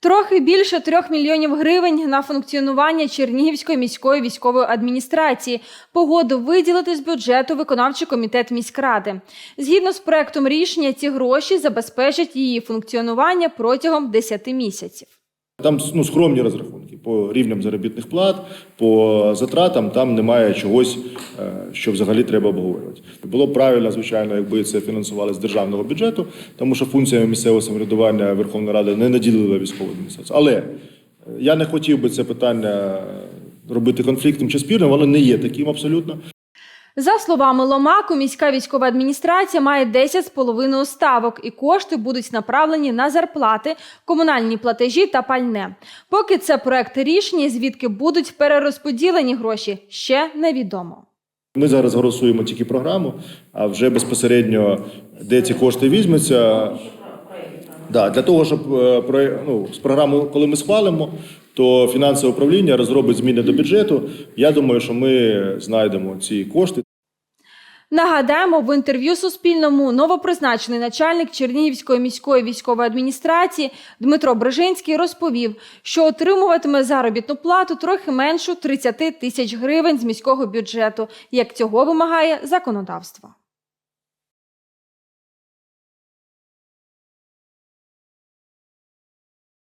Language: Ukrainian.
Трохи більше трьох мільйонів гривень на функціонування Чернігівської міської військової адміністрації. Погоду виділити з бюджету виконавчий комітет міськради. Згідно з проектом рішення, ці гроші забезпечать її функціонування протягом 10 місяців. Там ну, скромні розрахунки по рівням заробітних плат, по затратам. Там немає чогось, е, що взагалі треба обговорювати. Було б правильно, звичайно, якби це фінансували з державного бюджету, тому що функціями місцевого самоврядування Верховна Рада не наділила військову адміністрацію. Але е, я не хотів би це питання робити конфліктним чи спірним, воно не є таким абсолютно. За словами Ломаку, міська військова адміністрація має 10,5 ставок, і кошти будуть направлені на зарплати, комунальні платежі та пальне. Поки це проект рішення, звідки будуть перерозподілені гроші, ще невідомо. Ми зараз голосуємо тільки програму, а вже безпосередньо де ці кошти візьмуться. Да, для того, щоб е, ну, з програмою, коли ми схвалимо, то фінансове управління розробить зміни до бюджету. Я думаю, що ми знайдемо ці кошти. Нагадаємо, в інтерв'ю Суспільному новопризначений начальник Чернігівської міської військової адміністрації Дмитро Брижинський розповів, що отримуватиме заробітну плату трохи меншу 30 тисяч гривень з міського бюджету, як цього вимагає законодавство.